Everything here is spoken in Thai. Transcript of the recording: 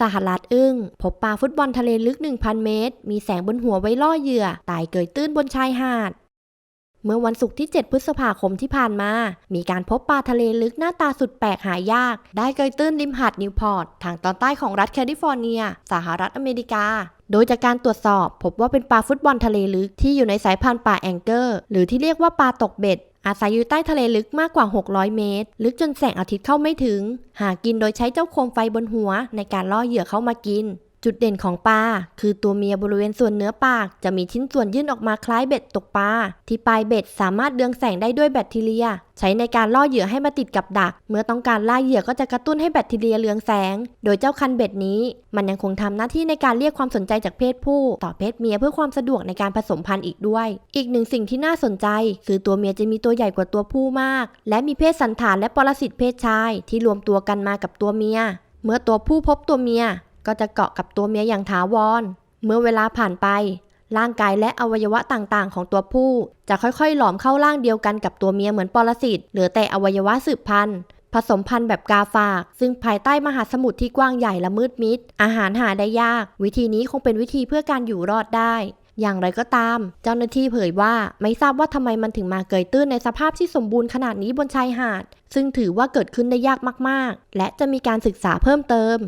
สหรัฐอึ้ง พบปลาฟุตบอลทะเลลึก 1,000 เมตร มีแสงบนหัวไว้ล่อเหยื่อ ตายเกยตื้นบนชายหาด เมื่อวันศุกร์ที่ 7 พฤษภาคมที่ผ่านมา มีการพบปลาทะเลลึกหน้าตาสุดแปลกหายาก ได้เกยตื้นริมหาดนิวพอร์ต ทางตอนใต้ของรัฐแคลิฟอร์เนีย สหรัฐอเมริกาโดยจากการตรวจสอบ พบว่าเป็นปลาฟุตบอลทะเลลึกที่อยู่ในสายพันธุ์ปลาแองเกอร์ หรือที่เรียกว่าปลาตกเบ็ด อาศัยอยู่ใต้ทะเลลึกมากกว่า 600 เมตร ลึกจนแสงอาทิตย์เข้าไม่ถึง หากินโดยใช้เจ้าโคมไฟบนหัวในการล่อเหยื่อเข้ามากิน จุดเด่นของปลาคือตัวเมียบริเวณส่วนเนื้อปาก จะมีชิ้นส่วนยื่นออกมาคล้ายเบ็ดตกปลาที่ปลายเบ็ดสามารถเรืองแสงได้ด้วยแบคทีเรีย ใช้ในการล่อเหยื่อให้มาติดกับดัก เมื่อต้องการล่าเหยื่อก็จะกระตุ้นให้แบคทีเรียเรืองแสง โดยเจ้าคันเบ็ดนี้ มันยังคงทำหน้าที่ในการเรียกความสนใจจากเพศผู้ ต่อเพศเมียเพื่อความสะดวกในการผสมพันธุ์อีกด้วย อีกหนึ่งสิ่งที่น่าสนใจ คือตัวเมียจะมีตัวใหญ่กว่าตัวผู้มาก และมีเพศสันฐานและปรสิตเพศชาย ที่รวมตัวกันมากับตัวเมีย เมื่อตัวผู้พบตัวเมีย ก็จะเกาะกับตัวเมียอย่างถาวร เมื่อเวลาผ่านไป ร่างกายและอวัยวะต่างๆ ของตัวผู้ จะค่อยๆ หลอมเข้าร่างเดียวกันกับตัวเมียเหมือนปรสิตเหลือแต่อวัยวะสืบพันธุ์ผสมพันธุ์แบบกาฝาก ซึ่งภายใต้มหาสมุทรที่กว้างใหญ่และมืดมิด อาหารหาได้ยาก วิธีนี้คงเป็นวิธีเพื่อการอยู่รอดได้ อย่างไรก็ตาม เจ้าหน้าที่เผยว่าไม่ทราบว่าทำไมมันถึงมาเกยตื้นในสภาพที่สมบูรณ์ขนาดนี้บนชายหาด ซึ่งถือว่าเกิดขึ้นได้ยากมากๆ และจะมีการศึกษาเพิ่มเติม